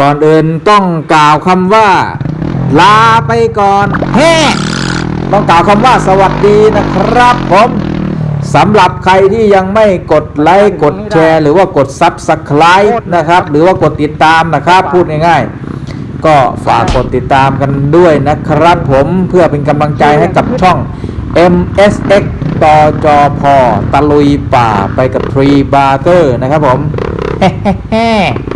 ก่อนอื่นต้องกล่าวคำว่า ลาไปก่อนแฮ่ต้องกล่าวคำว่าสวัสดีนะครับผมสำหรับใครที่ยังไม่กดไลค์กดแชร์ หรือว่ากด Subscribe นะครับ หรือว่ากดติดตามนะครับ พูดง่ายๆ ก็ฝากกดติดตามกันด้วยนะครับผมเพื่อเป็นกำลังใจให้กับช่อง MSX ตจอพตะลุยป่าไปกับทรีบาร์เตอร์นะครับผมจา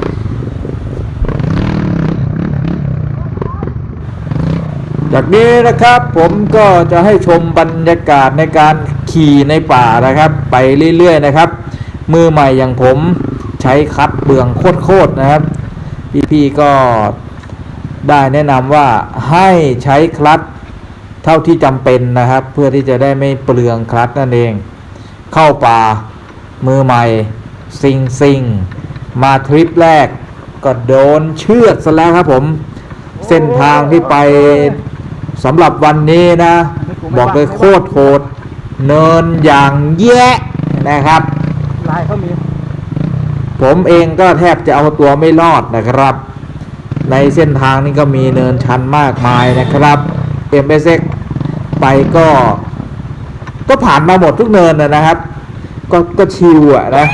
นี้นะครับผมก็จะให้ชมบรรยากาศในการขี่ในป่านะครับ ไปเรื่อยๆนะครับ มือใหม่อย่างผมใช้คัดเบืองโคตรๆนะครับ พี่ๆก็ได้แนะนำว่าให้ใช้คลัตเท่าที่จำเป็นนะครับ เพื่อที่จะได้ไม่เปลืองคลัตนั่นเอง เข้าป่ามือใหม่ซิงซิงมาทริปแรกก็โดนเชือดซะแล้วครับผม เส้นทางที่ไป สำหรับวันนี้นะ บอกเลยโคตรโหด เนินอย่างแย่นะครับ ลายเขามี ผมเองก็แทบจะเอาตัวไม่รอดนะครับ ในเส้นทางนี้ก็มีเนินชันมากมายนะครับ MSX ไปก็ ก็ผ่านมาหมดทุกเนินนะนะครับ ก็ก็ชิวอะนะ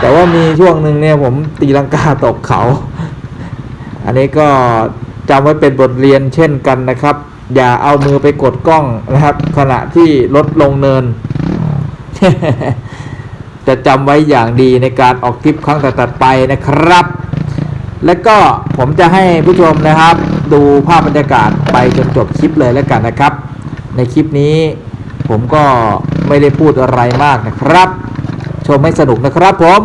แต่ว่ามีช่วงหนึ่งเนี่ยผมตีลังกาตกเขา อันนี้ก็จำไว้เป็นบทเรียนเช่นกันนะครับ อย่าเอามือไปกดกล้องนะครับ ขณะที่รถลงเนิน จะจำไว้อย่างดีในการออกทริปครั้งต่อๆไปนะครับ และก็ผมจะให้ผู้ชมนะครับ ดูภาพบรรยากาศไปจนจบคลิปเลยแล้วกันนะครับ ในคลิปนี้ผมก็ไม่ได้พูดอะไรมากนะครับ ชมให้สนุกนะครับผม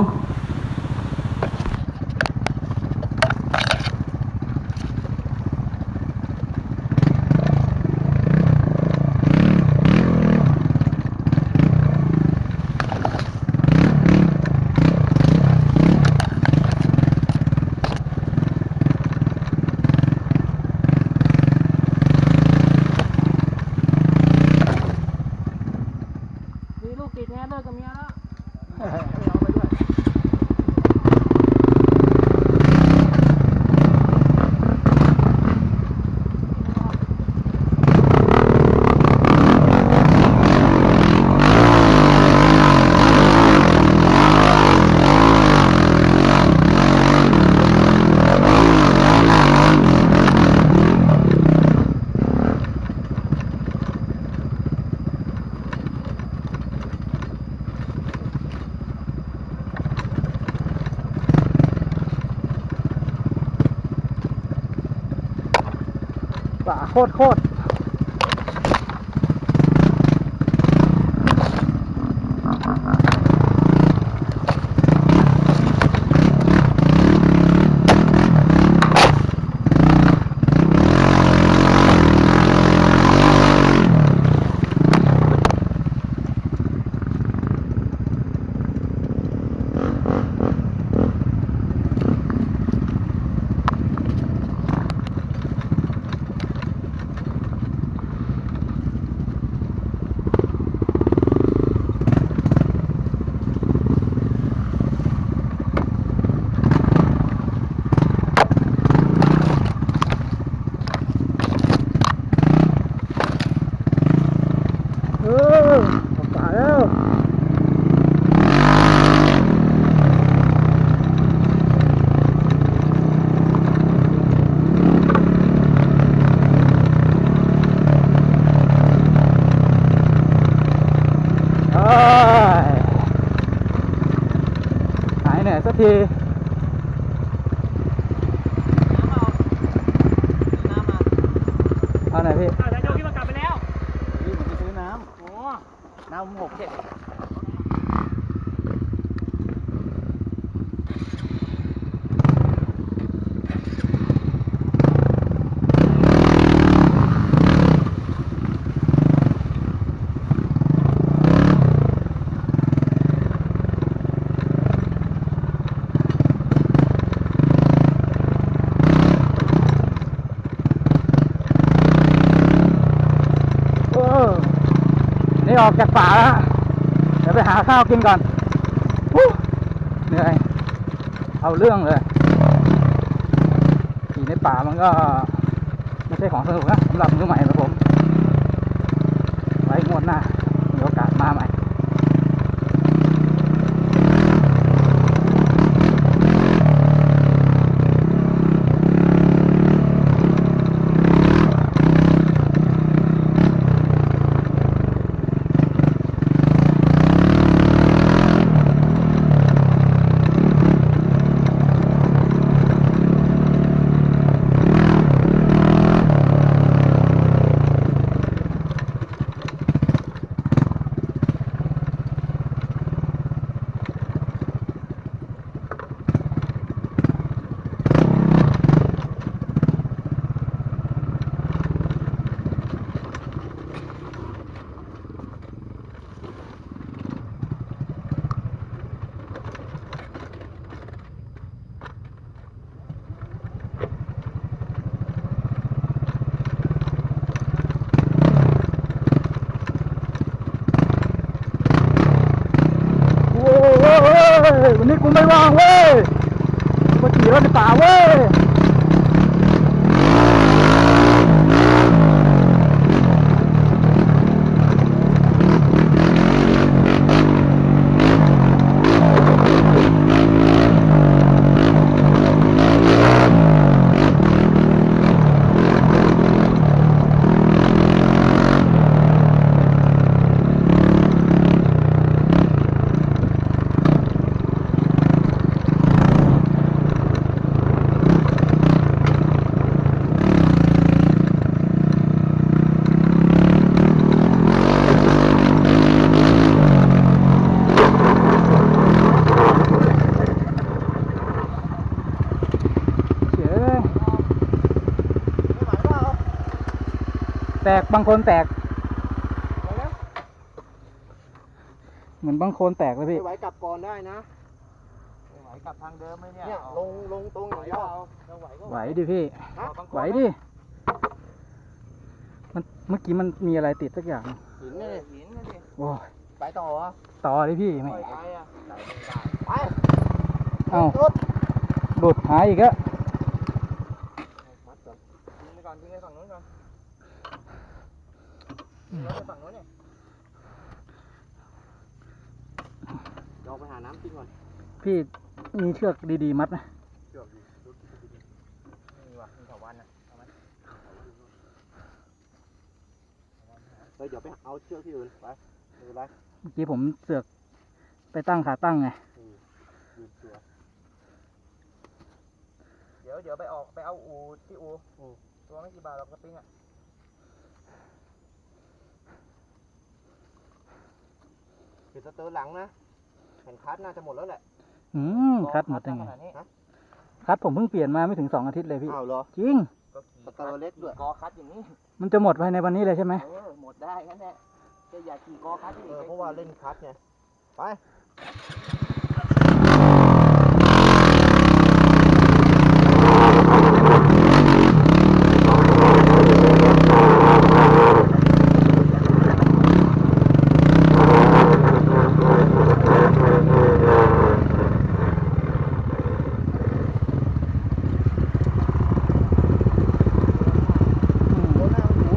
โคตรโคตรเออออกป่าแล้ว เอ้ยหายเหนื่อยสักที เอาไหนพี่ อ้าวแต่โยกี้มากลับไปแล้ว พี่ผมจะซื้อน้ โอ้ำ น้ำหกเจ็ด เออ นี่ ออกจากป่าแล้วเดี๋ยวไปหาข้าวกินก่อนเหนื่อยเอาเรื่องเลยขี่ในป่ามันก็ไม่ใช่ของสนุกนะสำหรับมือใหม่ครับผม ไว้งวดหน้ามีโอกาสมาใหม่ โว้ยเว้ยเว้ยวันนี้ กูไม่ว่างเว้ยกูมาขี่รถในป่าเว้ย เฉยแตก บางคนแตก เหมือนบางคนแตกเลยพี่ ไม่ไหวกลับก่อนได้นะไม่ไหวกลับทางเดิมไหมเนี่ยเนี่ยลงลงตรงอย่างเดียวเราไหวก็ไหวดิพี่ฮะไหวดิ มันเมื่อกี้มันมีอะไรติดสักอย่าง หินนี่ดิหินนะดิโอ้ยไปต่อเหรอต่อดิพี่ไม่ไปอะไป เอ้ารถหลุดหายอีกอะทิ้งไปก่อนทิ้งไปฝั่งนู้นก่อน ทิ้งไว้ฝั่งนู้นเนี่ยเราไปหาน้ำกินก่อนพี่มีเชือกดีๆ มัดนะมีว่ะมีเถาวันอะเอาไหมเฮ้ยเดี๋ยวไปเอาเชือกที่อื่นไปไม่เป็นไรเมื่อกี้ผมเสือกไปตั้งขาตั้งไงยืนตัวเดี๋ยวเดี๋ยวไปออกไปเอาอูที่อูตัวไม่กี่บาทเราก็ปิ้งอะ ปิดสเตอร์หลังนะแผ่นคัสน่าจะหมดแล้วแหละอืมคัดหมดยังไงขนาดนี้คัดผมเพิ่งเปลี่ยนมาไม่ถึงสองอาทิตย์เลยพี่อ้าวเหรอจริง ก็ขี่สเตอร์เล็กด้วยกอคัดอย่างนี้มันจะหมดภายในวันนี้เลยใช่ไหมเออหมดได้แค่นั้นแหละจะอยากขี่กอคัดอีกเออเพราะว่าเล่นคัสไงไป อืม โดนหน้ามันหู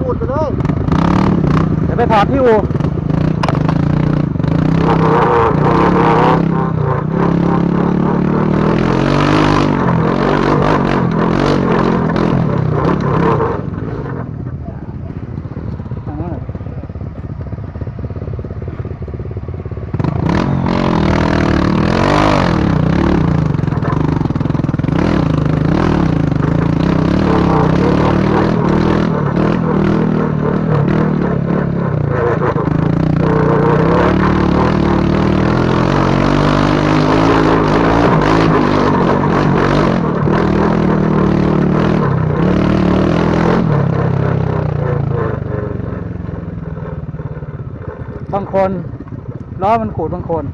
รูดไปเลย เดี๋ยวไป ถอดที่อู่ นล้อมันขูดบางคน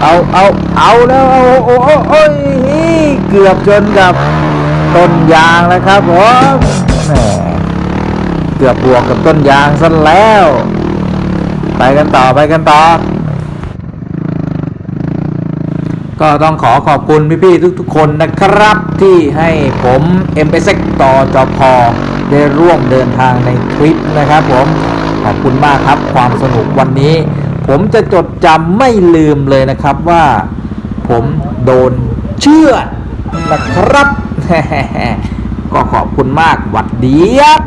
เอาเอาเอาแล้วเอาโอ้โอ้โอ้ยเกือบชนกับต้นยางแล้วครับผมแหมเกือบบวกกับต้นยางซะแล้ว ไปกันต่อไปกันต่อ ก็ต้องขอขอบคุณพี่ๆทุก ๆ คนนะครับที่ให้ผมเอ็มเอสต่อจอพอได้ร่วมเดินทางในทริปนะครับผม ขอบคุณมากครับความสนุกวันนี้ ผมจะจดจำไม่ลืมเลยนะครับว่า ผมโดนเชื่อนะครับ ก็ขอบคุณมากหวัดดีครับ